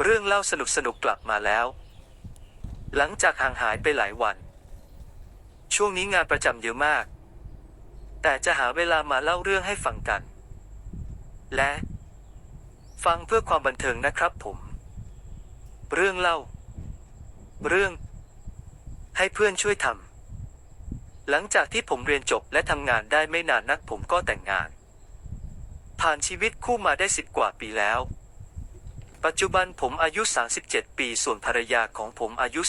เรื่องเล่าสนุกสนุกกลับมาแล้ว หลังจากห่างหายไปหลายวัน ช่วงนี้งานประจำเยอะมาก แต่จะหาเวลามาเล่าเรื่องให้ฟังกัน และ ฟังเพื่อความบันเทิงนะครับผม เรื่องเล่า เรื่อง ให้เพื่อนช่วยทำหลังจากที่ผมเรียนจบและทำงานได้ไม่นานนักผมก็แต่งงาน ผ่านชีวิตคู่มาได้สิบกว่าปีแล้ว ปัจจุบันผมอายุ 37 ปีส่วนภรรยาของผมอายุ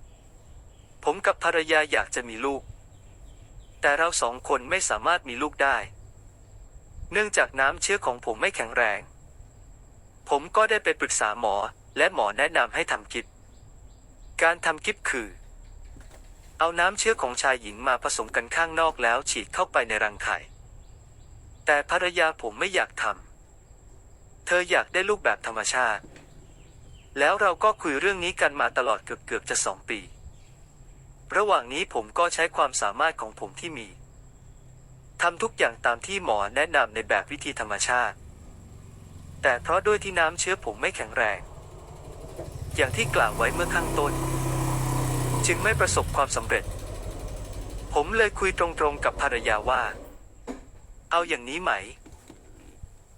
32 ผมกับภรรยาอยากจะมีลูก แต่เราสองคนไม่สามารถมีลูกได้ เนื่องจากน้ำเชื้อของผมไม่แข็งแรง ผมก็ได้ไปปรึกษาหมอและหมอแนะนำให้ทำกิฟการทำกิฟคือ เอาน้ำเชื้อของชายหญิงมาผสมกันข้างนอกแล้วฉีดเข้าไปในรังไข่แต่ภรรยาผมไม่อยากทำ เธออยากได้ลูกแบบธรรมชาติ แล้วเราก็คุยเรื่องนี้กันมาตลอดเกือบเกือบจะสองปี ระหว่างนี้ผมก็ใช้ความสามารถของผมที่มีทำทุกอย่างตามที่หมอแนะนำในแบบวิธีธรรมชาติ แต่เพราะด้วยที่น้ำเชื้อผมไม่แข็งแรง อย่างที่กล่าวไว้เมื่อข้างต้น จึงไม่ประสบความสำเร็จ ผมเลยคุยตรงๆกับภรรยาว่า เอาอย่างนี้ไหม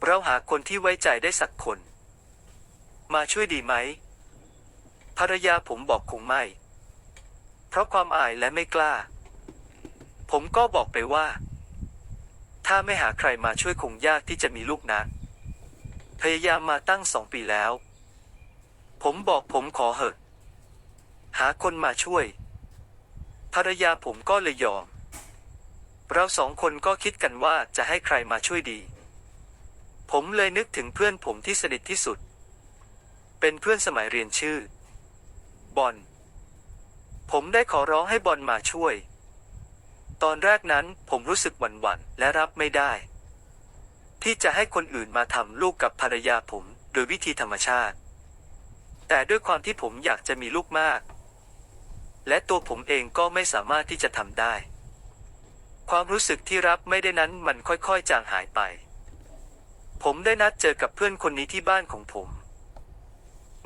เราหาคนที่ไว้ใจได้สักคน มาช่วยดีไหม ภรรยาผมบอกคงไม่ เพราะความอายและไม่กล้า ผมก็บอกไปว่า ถ้าไม่หาใครมาช่วยคงยากที่จะมีลูกนะ พยายามมาตั้งสองปีแล้ว ผมบอกผมขอเหอะ หาคนมาช่วย ภรรยาผมก็เลยยอม เราสองคนก็คิดกันว่าจะให้ใครมาช่วยดี ผมเลยนึกถึงเพื่อนผมที่สนิทที่สุด เป็นเพื่อนสมัยเรียนชื่อ บอล ผมได้ขอร้องให้บอลมาช่วย ตอนแรกนั้นผมรู้สึกหวั่นๆและรับไม่ได้ ที่จะให้คนอื่นมาทำลูกกับภรรยาผมโดยวิธีธรรมชาติ แต่ด้วยความที่ผมอยากจะมีลูกมาก และตัวผมเองก็ไม่สามารถที่จะทำได้ ความรู้สึกที่รับไม่ได้นั้นมันค่อยๆ จางหายไป ผมได้นัดเจอกับเพื่อนคนนี้ที่บ้านของผม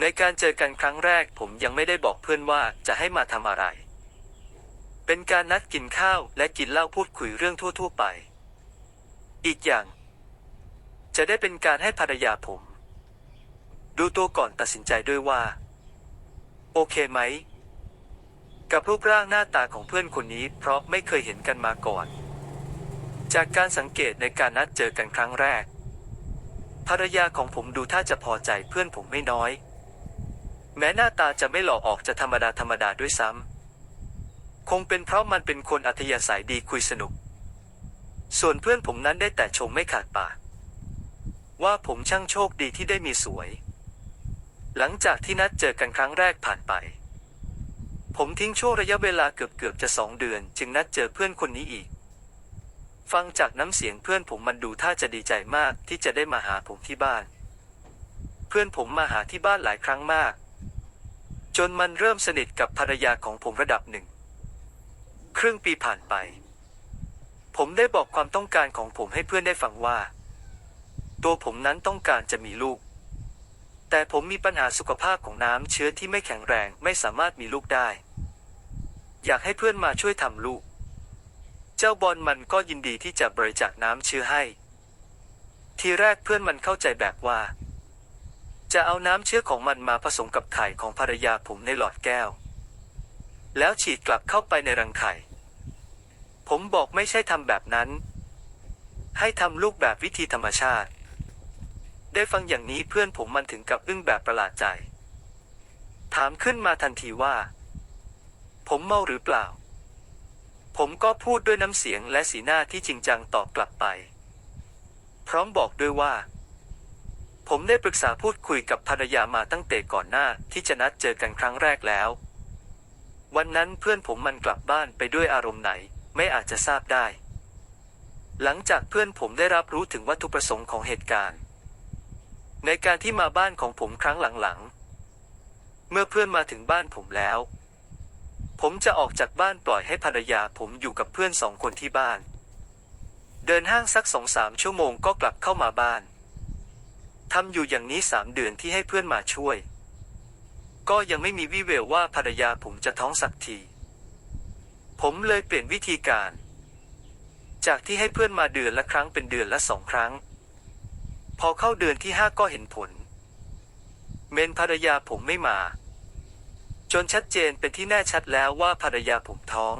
ในการเจอกันครั้งแรก ผมยังไม่ได้บอกเพื่อนว่าจะให้มาทำอะไร เป็นการนัดกินข้าวและกินเหล้าพูดคุยเรื่องทั่ว ๆ ไป อีกอย่าง จะได้เป็นการให้ภรรยาผม ดูตัวก่อนตัดสินใจด้วยว่า โอเคไหม กับรูปร่างหน้าตาของเพื่อนคนนี้ เพราะไม่เคยเห็นกันมาก่อน จากการสังเกตในการนัดเจอกันครั้งแรก ภรรยาของผมดูท่าจะพอใจเพื่อนผมไม่น้อย แม้หน้าตาจะไม่หล่อออกจะธรรมดาธรรมดาด้วยซ้ำ คงเป็นเพราะมันเป็นคนอัธยาศัยดีคุยสนุก ส่วนเพื่อนผมนั้นได้แต่ชมไม่ขาดปาก ว่าผมช่างโชคดีที่ได้มีสวย หลังจากที่นัดเจอกันครั้งแรกผ่านไป ผมทิ้งช่วงระยะเวลาเกือบเกือบจะสองเดือน จึงนัดเจอเพื่อนคนนี้อีก ฟังจากน้ำเสียงเพื่อนผมมันดูท่าจะดีใจมากที่จะได้มาหาผมที่บ้าน เพื่อนผมมาหาที่บ้านหลายครั้งมาก จนมันเริ่มสนิทกับภรรยาของผมระดับหนึ่ง ครึ่งปีผ่านไป ผมได้บอกความต้องการของผมให้เพื่อนได้ฟังว่า ตัวผมนั้นต้องการจะมีลูก แต่ผมมีปัญหาสุขภาพของน้ำเชื้อที่ไม่แข็งแรงไม่สามารถมีลูกได้ อยากให้เพื่อนมาช่วยทำลูก เจ้าบอลมันก็ยินดีที่จะบริจาคน้ำเชื้อให้ ทีแรกเพื่อนมันเข้าใจแบบว่า จะเอาน้ำเชื้อของมันมาผสมกับไข่ของภรรยาผมในหลอดแก้ว แล้วฉีดกลับเข้าไปในรังไข่ ผมบอกไม่ใช่ทำแบบนั้น ให้ทำลูกแบบวิธีธรรมชาติ ได้ฟังอย่างนี้เพื่อนผมมันถึงกับอึ้งแบบประหลาดใจ ถามขึ้นมาทันทีว่า ผมเมาหรือเปล่า ผมก็พูดด้วยน้ำเสียงและสีหน้าที่จริงจังตอบกลับไป พร้อมบอกด้วยว่า ผมได้ปรึกษาพูดคุยกับภรรยามาตั้งแต่ก่อนหน้าที่จะนัดเจอกันครั้งแรกแล้ว วันนั้นเพื่อนผมมันกลับบ้านไปด้วยอารมณ์ไหน ไม่อาจจะทราบได้ หลังจากเพื่อนผมได้รับรู้ถึงวัตถุประสงค์ของเหตุการณ์ ในการที่มาบ้านของผมครั้งหลังๆ เมื่อเพื่อนมาถึงบ้านผมแล้ว ผมจะออกจากบ้านปล่อยให้ภรรยาผมอยู่กับเพื่อนสองคนที่บ้าน เดินห้างสักสองสามชั่วโมงก็กลับเข้ามาบ้านทำอยู่อย่างนี้สามเดือนที่ให้เพื่อนมาช่วย ก็ยังไม่มีวิแววว่าภรรยาผมจะท้องสักที ผมเลยเปลี่ยนวิธีการ จากที่ให้เพื่อนมาเดือนละครั้งเป็นเดือนละสองครั้ง พอเข้าเดือนที่ห้าก็เห็นผล เมนภรรยาผมไม่มา จนชัดเจนเป็นที่แน่ชัดแล้วว่าภรรยาผมท้อง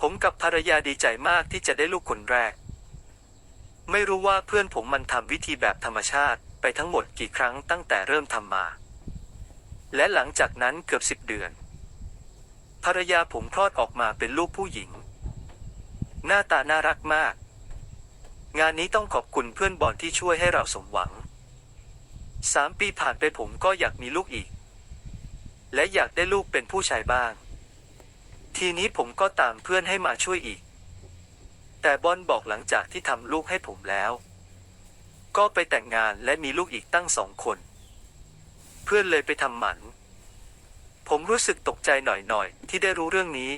ผมกับภรรยาดีใจมากที่จะได้ลูกคนแรก ไม่รู้ว่าเพื่อนผมมันทำวิธีแบบธรรมชาติไปทั้งหมดกี่ครั้งตั้งแต่เริ่มทำมา และหลังจากนั้นเกือบสิบเดือน ภรรยาผมคลอดออกมาเป็นลูกผู้หญิง หน้าตาน่ารักมาก งานนี้ต้องขอบคุณเพื่อนบอลที่ช่วยให้เราสมหวังสามปีผ่านไปผมก็อยากมีลูกอีก และอยากได้ลูกเป็นผู้ชายบ้าง ทีนี้ผมก็ตามเพื่อนให้มาช่วยอีก แต่บอลบอกหลังจากที่ทำลูกให้ผมแล้ว ก็ไปแต่งงานและมีลูกอีกตั้งสองคน เพื่อนเลยไปทำหมัน ผมรู้สึกตกใจหน่อยๆที่ได้รู้เรื่องนี้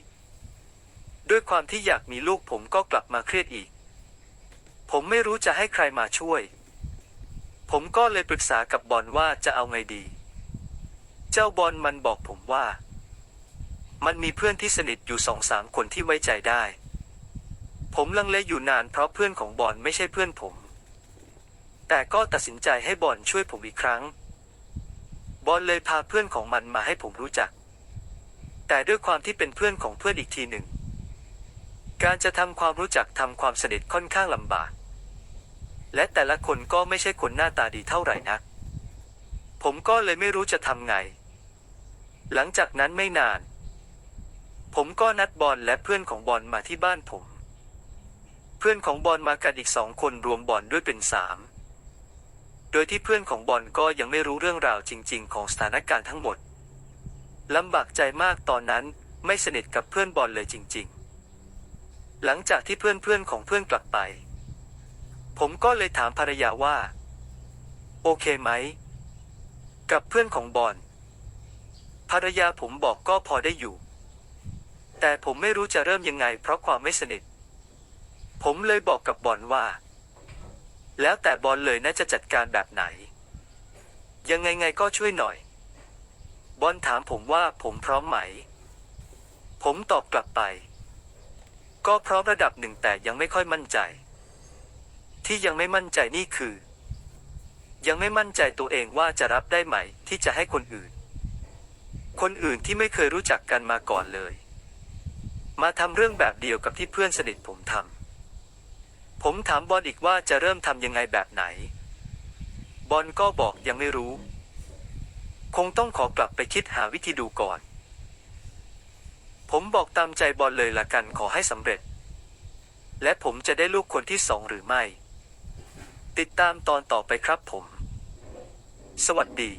ด้วยความที่อยากมีลูกผมก็กลับมาเครียดอีก ผมไม่รู้จะให้ใครมาช่วย ผมก็เลยปรึกษากับบอลว่าจะเอาไงดี เจ้าบอลมันบอกผมว่า มันมีเพื่อนที่สนิทอยู่สองสามคนที่ไว้ใจได้ ผมลังเลอยู่นานเพราะเพื่อนของบอลไม่ใช่เพื่อนผม แต่ก็ตัดสินใจให้บอลช่วยผมอีกครั้ง บอลเลยพาเพื่อนของมันมาให้ผมรู้จัก แต่ด้วยความที่เป็นเพื่อนของเพื่อนอีกทีหนึ่ง การจะทำความรู้จักทำความสนิทค่อนข้างลำบาก และแต่ละคนก็ไม่ใช่คนหน้าตาดีเท่าไหร่นักผมก็เลยไม่รู้จะทำไง หลังจากนั้นไม่นาน ผมก็นัดบอลและเพื่อนของบอลมาที่บ้านผม เพื่อนของบอลมากันอีกสองคนรวมบอลด้วยเป็นสามโดยที่เพื่อนของบอลก็ยังไม่รู้เรื่องราวจริง ๆ ของสถานการณ์ทั้งหมดลำบากใจมากตอนนั้นไม่สนิทกับเพื่อนบอลเลยจริง ๆ หลังจากที่เพื่อนๆของเพื่อนกลับไป ผมก็เลยถามภรรยาว่า โอเคไหม กับเพื่อนของบอล ภรรยาผมบอกก็พอได้อยู่ แต่ผมไม่รู้จะเริ่มยังไงเพราะความไม่สนิท ผมเลยบอกกับบอลว่า แล้วแต่บอลเลยน่าจะจัดการแบบไหน ยังไงไงก็ช่วยหน่อย บอลถามผมว่าผมพร้อมไหม ผมตอบกลับไป ก็พร้อมระดับหนึ่งแต่ยังไม่ค่อยมั่นใจ ที่ยังไม่มั่นใจนี่คือ ยังไม่มั่นใจตัวเองว่าจะรับได้ไหมที่จะให้คนอื่น คนอื่นที่ไม่เคยรู้จักกันมาก่อนเลย มาทำเรื่องแบบเดียวกับที่เพื่อนสนิทผมทำผมถามบอลอีกว่าจะเริ่มทำยังไงแบบไหน บอลก็บอกยังไม่รู้ คงต้องขอกลับไปคิดหาวิธีดูก่อน ผมบอกตามใจบอลเลยละกันขอให้สำเร็จ และผมจะได้ลูกคนที่สองหรือไม่ ติดตามตอนต่อไปครับผม สวัสดี